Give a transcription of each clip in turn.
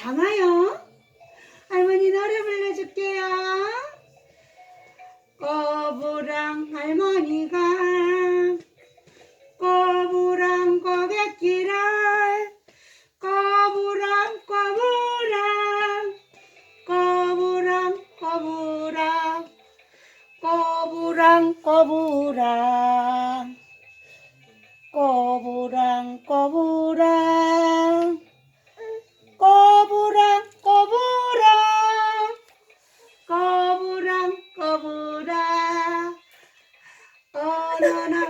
たまよ 바나나.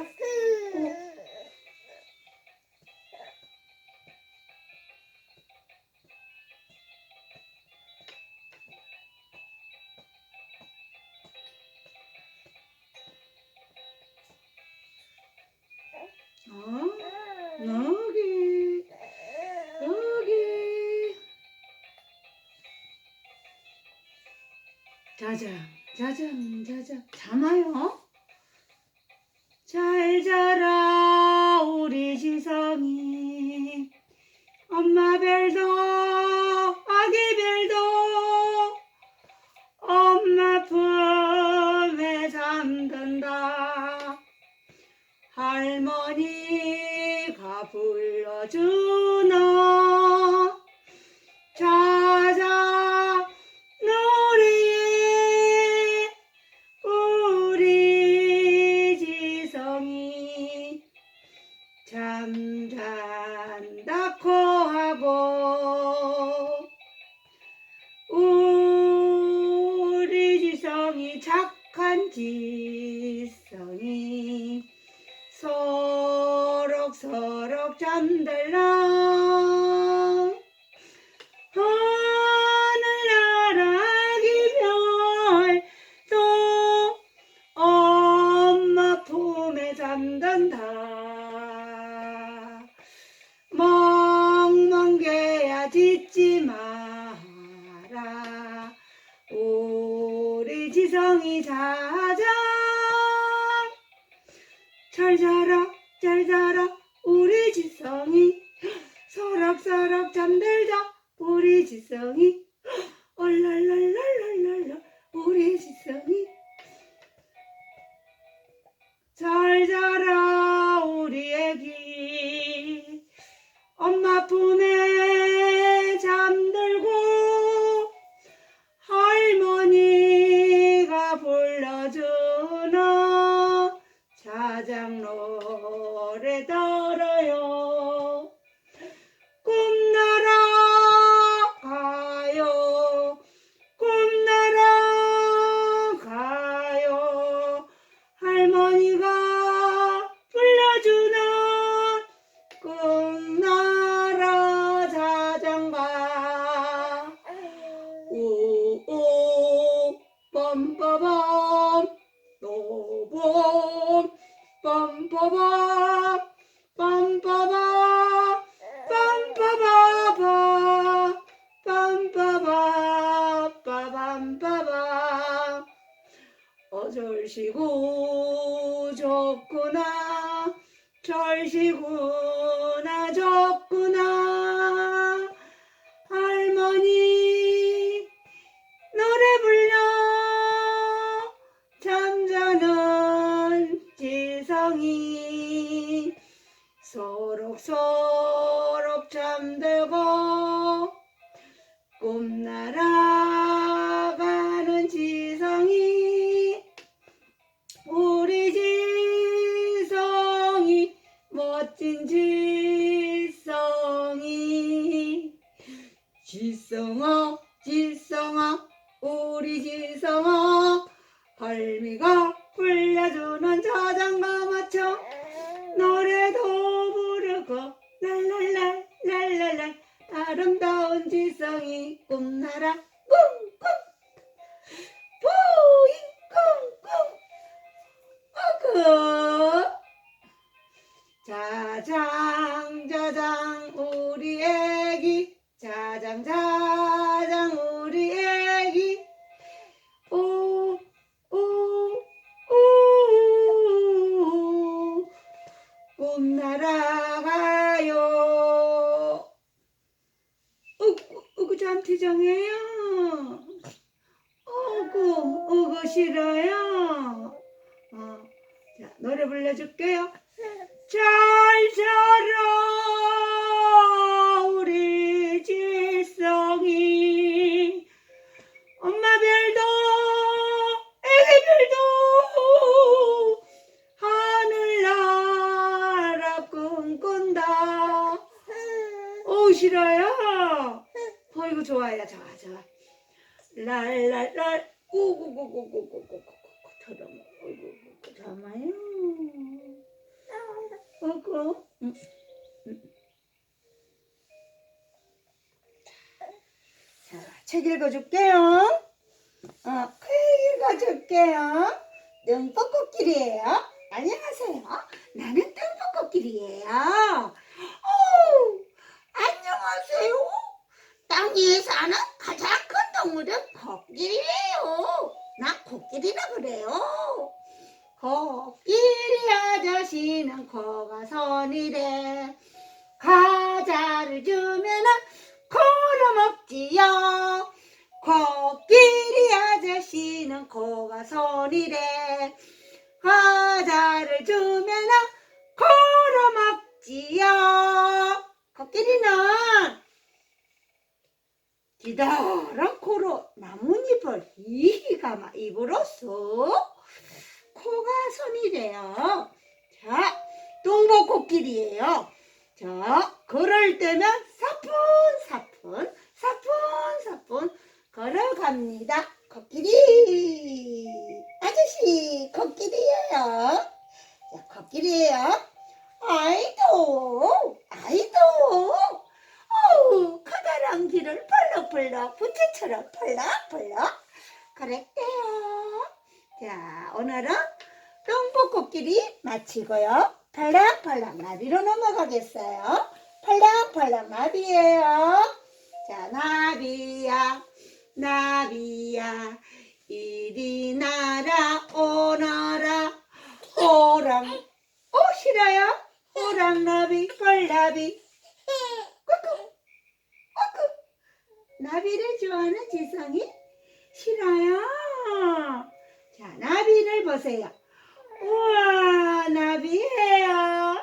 어? 여기. 여기. 자자 자자. to 지성이 자자. 잘 자라 잘 자라 우리 지성이. 서럭서럭 잠들자 우리 지성이. Sorok so. 짜장장 랄랄랄, 오구구구구구구구구. 더러워. 어이구, 잠아요. 어구. 응. 응. 자, 책 읽어줄게요. 어, 책 읽어줄게요. 눈꽃꽃길이에요. 안녕하세요. 나는 땅꽃꽃길이에요. 오, 안녕하세요. 땅 위에 사는 가장 큰 동물은 코끼리예요. 나 코끼리라 그래요. 코끼리 아저씨는 코가 선이래. 과자를 주면은 코로 먹지요. 코끼리 아저씨는 코가 선이래. 과자를 주면은 코로 먹지요. 코끼리는 기다란 코로 나뭇잎을 히히 감아 입으로 쏙 코가 선이래요. 자, 똥보코끼리예요. 자, 걸을 때면 사뿐사뿐 사뿐사뿐 걸어갑니다. 코끼리 아저씨 코끼리예요. 자, 코끼리예요. 아이도 아이도 어우 커다란 길을 펄럭펄럭 부채처럼 펄럭펄럭 그랬대요. 자, 오늘은 똥보코끼리 마치고요. 팔랑팔랑 나비로 넘어가겠어요. 팔랑팔랑 나비예요. 자, 나비야, 나비야, 이리 나라 오너라, 호랑, 오, 싫어요? 호랑 나비, 펄나비, 꾸꾸, 꾸꾸. 나비를 좋아하는 지성이 싫어요. 자, 나비를 보세요. 우와, 나비예요.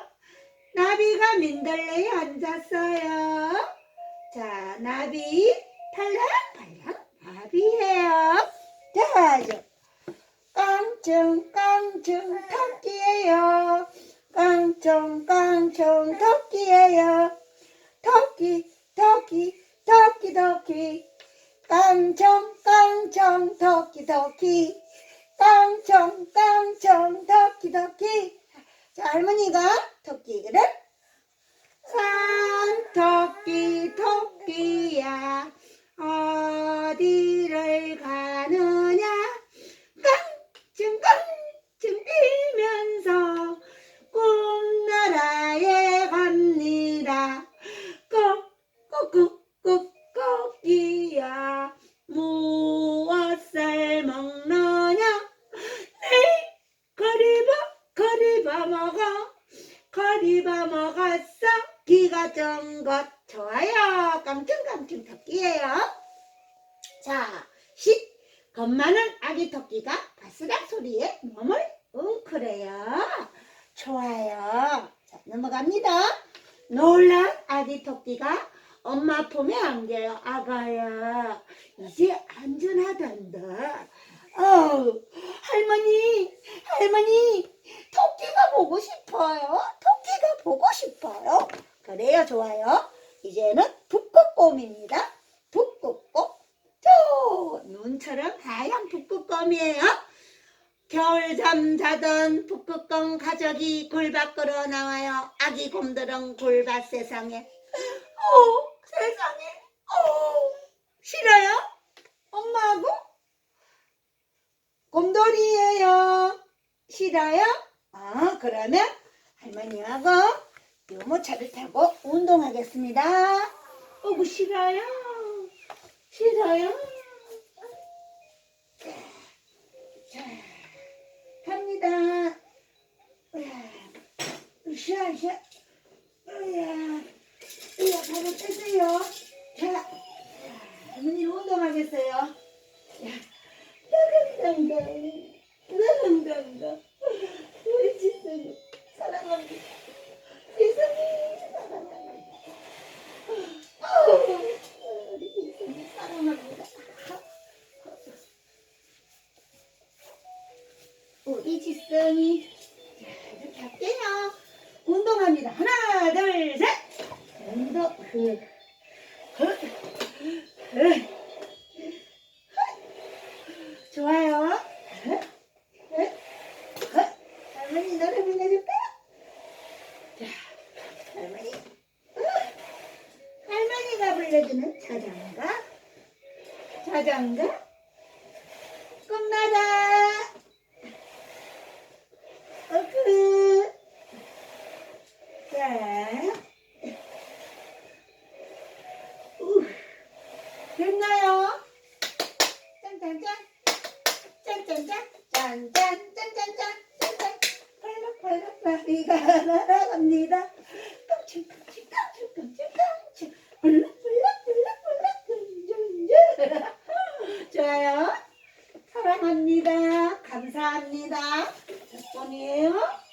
나비가 민들레에 앉았어요. 자, 나비, 팔랑팔랑 나비예요. 자, 이제 깡충, 깡충, 토끼예요. 깡총, 깡총, 토끼예요. 토끼, 토끼, 토끼, 토끼. 깡총, 깡총, 토끼, 토끼. 깡총, 깡총, 토끼, 토끼. 자, 할머니가 토끼를 산 토끼, 토끼야. 어디를 가느냐? 깡충, 깡충 뛰면서 거리바 먹었어? 기가 쩐것. 좋아요. 깡충깡충 토끼예요. 자 시, 겁많은 아기 토끼가 바스락 소리에 몸을 웅크래요. 좋아요. 자 넘어갑니다. 놀란 아기 토끼가 엄마 품에 안겨요. 아가야, 이제 안전하단다. 어우, 할머니, 할머니, 토끼가 보고 싶어요. 토끼가 보고 싶어요. 그래요, 좋아요. 이제는 북극곰입니다. 북극곰. 저, 눈처럼 하얀 북극곰이에요. 겨울잠 자던 북극곰 가족이 굴 밖으로 나와요. 아기 곰들은 굴밭 세상에. 어, 세상에. 어, 싫어요? 엄마하고? 곰돌이에요. 싫어요? 아, 그러면 할머니하고 유모차를 타고 운동하겠습니다. 어구, 싫어요? 싫어요? 자, 갑니다. 으쌰, 으쌰. 좋아요. 할머니 노래 불러줄까요? 자, 할머니. 으, 할머니가 불러주는 자장가. 자장가. 꿈나다. 어그. 자. 우. 됐나요? 짠짠짠. 짠짠짠. 짠짠. 짠짠짠. 짠짠. 팔락팔락 다리가 날아갑니다. 깜찍 깜찍 깜찍 깜찍 깜찍. 불락불락불락불락 좋아요. 사랑합니다. 감사합니다. 덕분이에요.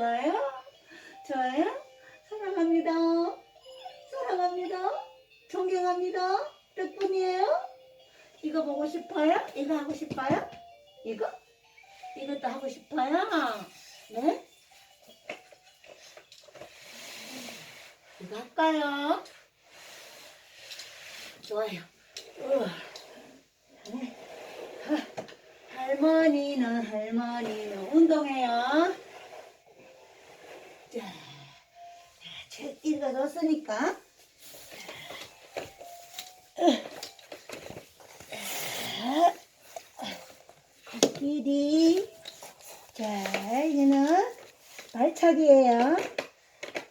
좋아요? 좋아요? 사랑합니다. 사랑합니다. 존경합니다. 덕분이에요. 이거 보고 싶어요? 이거 하고 싶어요? 이거? 이것도 하고 싶어요? 네? 이거 할까요? 좋아요. 네. 하, 할머니는 할머니는 운동해요. 자, 책 읽어줬으니까. 코끼리. 자, 이제는 발차기예요.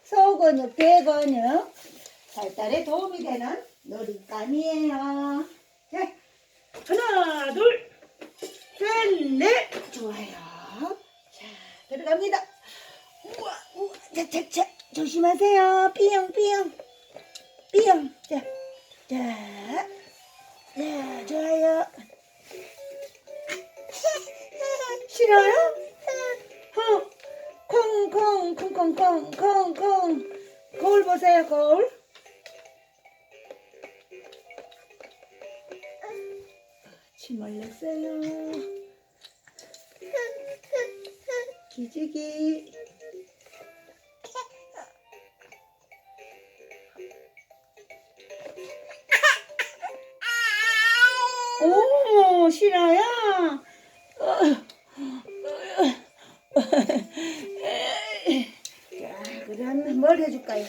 소근육, 대근육, 발달에 도움이 되는 놀잇감이에요. 자, 하나, 둘, 셋, 넷. 좋아요. 자, 들어갑니다. 우와, 우와, 자, 자, 자, 조심하세요. 삐용, 삐용, 삐용. 자, 자, 자, 좋아요. 싫어요? 어, 콩, 콩, 콩, 콩, 콩, 콩, 콩. 거울 보세요, 거울. 침 흘렸어요. 기지기. 오, 싫어요? 자, 그럼 뭘 해줄까요?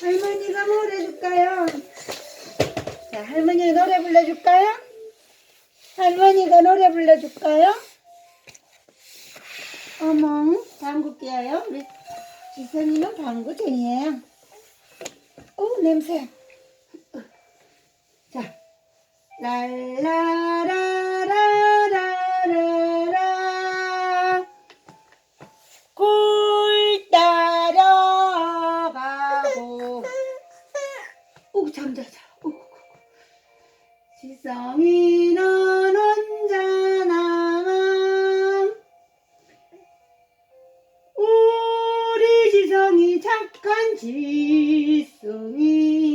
할머니가 뭘 해줄까요? 자, 할머니가 노래 불러줄까요? 할머니가 노래 불러줄까요? 방구 뀌어요? 우리 지선이는 방구쟁이에요. 오, 냄새. 랄라라라라라라 굴 따라가고. 오 잠자자 오, 지성이는 혼자 남아 우리 지성이 착한 지성이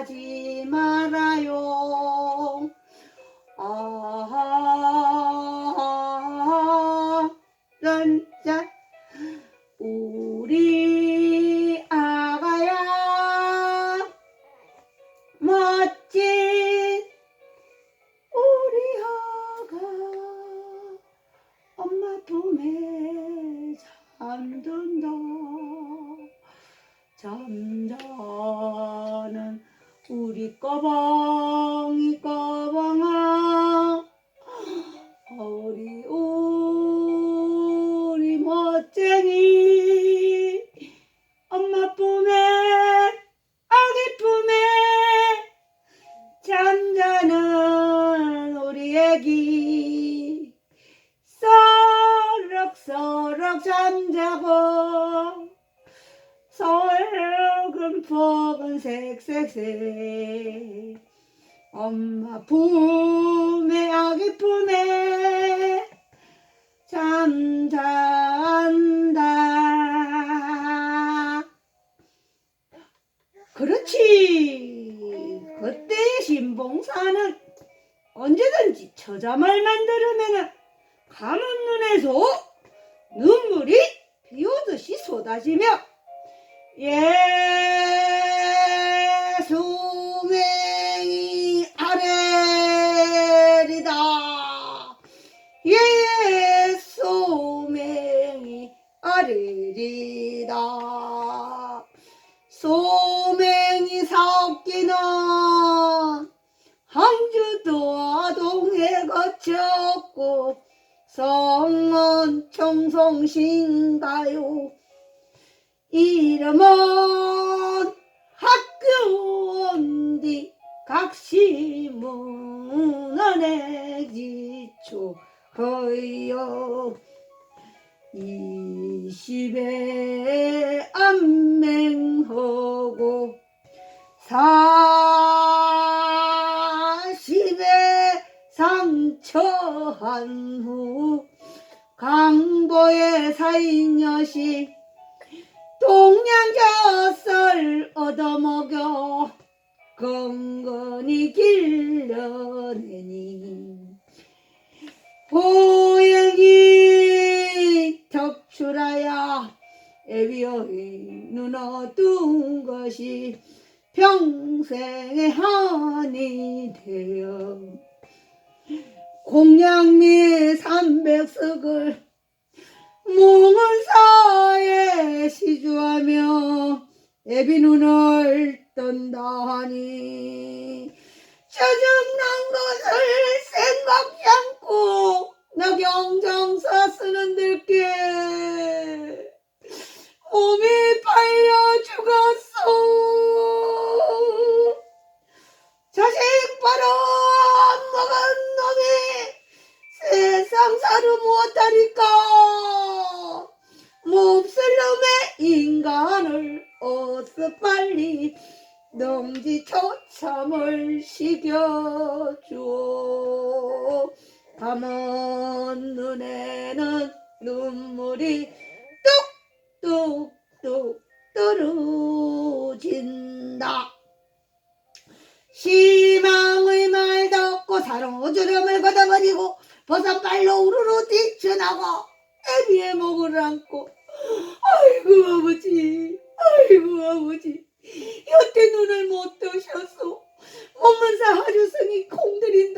잠티정 하지 말 색색색 엄마 품에 아기 품에 잠잔다. 그렇지. 그때 신봉사는 언제든지 처자말 만 들 성원 청송신가요? 이름은 학교온디 각시문헌에 기초 거요 이십에 안맹하고 사 처한 후 강보의 사인여시 동양젓을 얻어먹여 건건히 길러내니. 보행이 덕출하야 애비어이 눈 어두운 것이 평생의 한이 되어 공양미 삼백석을 몽은사에 시주하며 애비 눈을 떤다 하니 짜증난 것을 생각지 않고 나 경정사 쓰는 들께 몸이 팔려 죽었어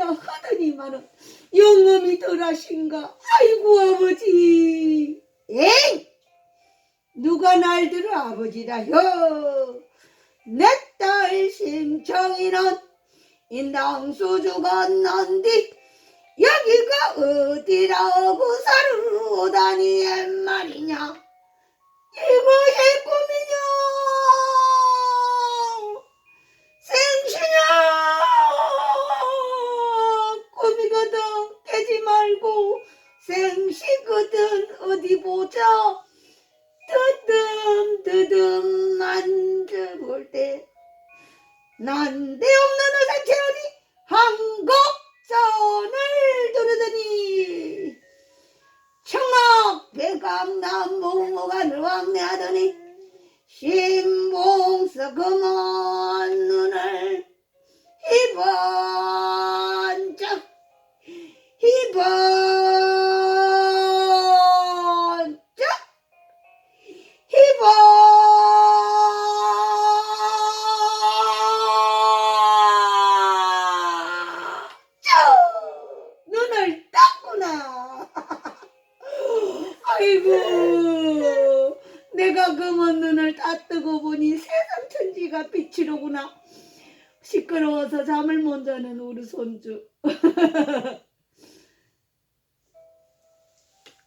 공들인다 하더니만은 영험이 덜하신가? 아이고 아버지. 에이 누가 날 들어 아버지라요? 내 딸 심청이는 인당수 죽었는디 여기가 어디라고 살으다니 말이냐? 이것이 꿈이 생시거든 어디 보자. 뜨듬 뜨듬 만져볼 때. 난데없는 의사 채우니 한곡전을 두르더니. 청악 백악남 몽모간을 왕래하더니 신봉서 검은 눈을 희번 천지가 빛이로구나. 시끄러워서 잠을 못 자는 우리 손주.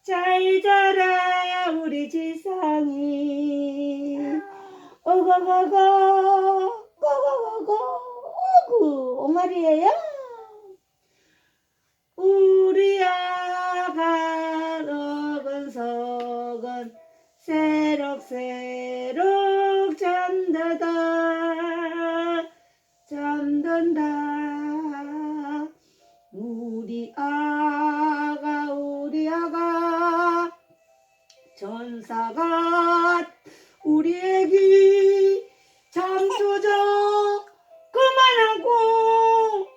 잘 자라 우리 지상이. 어거거거 고고고고 오구 옹알이에요. 우리 아가 어근서근 새록새록 아가 우리 아가. 전사가 우리 애기. 잠조져 그만 하고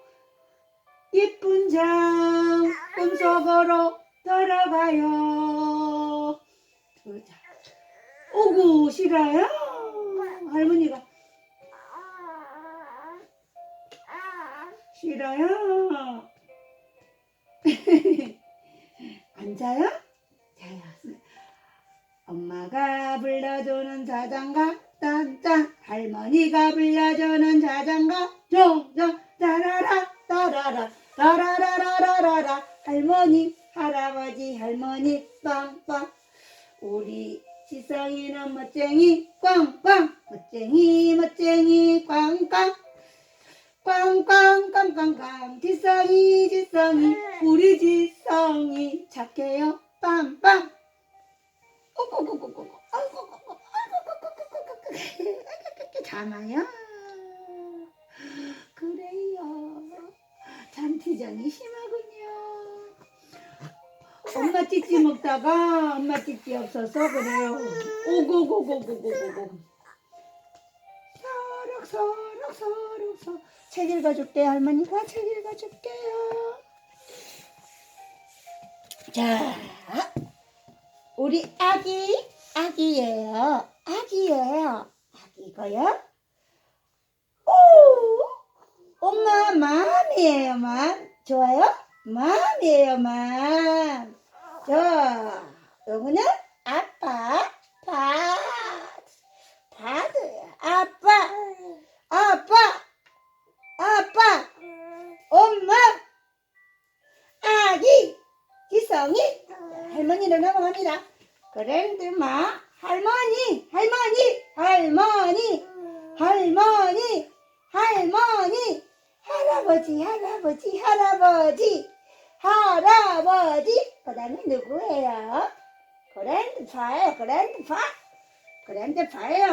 예쁜 장 꿈속으로 들어가요. 오구 싫어요 할머니가. 싫어요 앉아요? 자요. 엄마가 불러주는 자장가 잔티장이 심하군요. 엄마 찌찌 먹다가 엄마 찌찌 없어서 그래요. 오고고고고고고고. 서럭 서럭 서럭 서책 읽어줄게 할머니가 책 읽어줄게요. 자 우리 아기 아기예요. 아기예요. 아기고요? 오! 엄마 맘이에요 맘 좋아요? 맘이에요 맘 자 요거는 아빠 바 바드야 아빠 아빠 아빠 엄마 아기 기성이 할머니로 넘어갑니다. 그랜드마 할머니 할머니 할머니 할머니 할머니 할 아버지 할아버지 할아버지. 할아버지. 그 다음에 누구예요? 그랜드파예요 그랜드파. 그랜드파예요.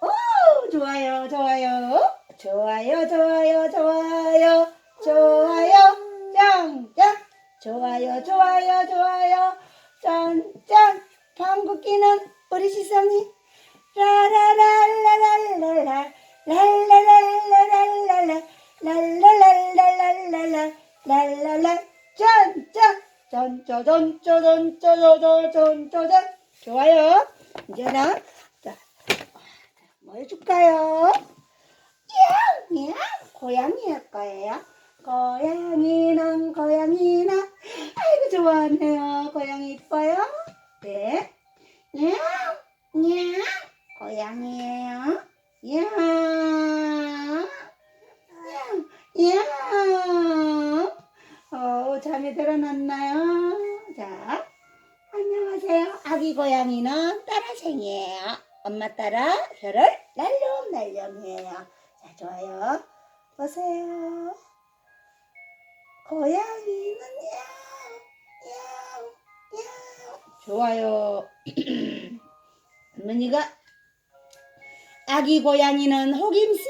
오 좋아요 좋아요. 좋아요 좋아요 좋아요. 좋아요. 짱짱. 좋아요 좋아요 좋아요. 짠짠 방귀 끼는 우리 시성이. 라라라라라라라 랄라랄라랄라라 랄라랄라랄라라 랄라랄 짠짠 짠짜잔짜잔짜자잔짜잔. 좋아요. 이제는 자, 뭐 해줄까요? 냥 고양이 할 거예요. 고양이는 고양이나. 아이고 좋아하네요. 고양이 이뻐요? 네. 냥, 냥 고양이에요 냥 냥, 냥 어, 잠이 들어놨나요? 자, 안녕하세요. 아기 고양이는 따라생이에요. 엄마 따라 혀를 날름날름이에요. 자, 좋아요. 보세요. 고양이는 야옹, 야옹, 야옹. 좋아요. 할머니가 아기 고양이는 호김씨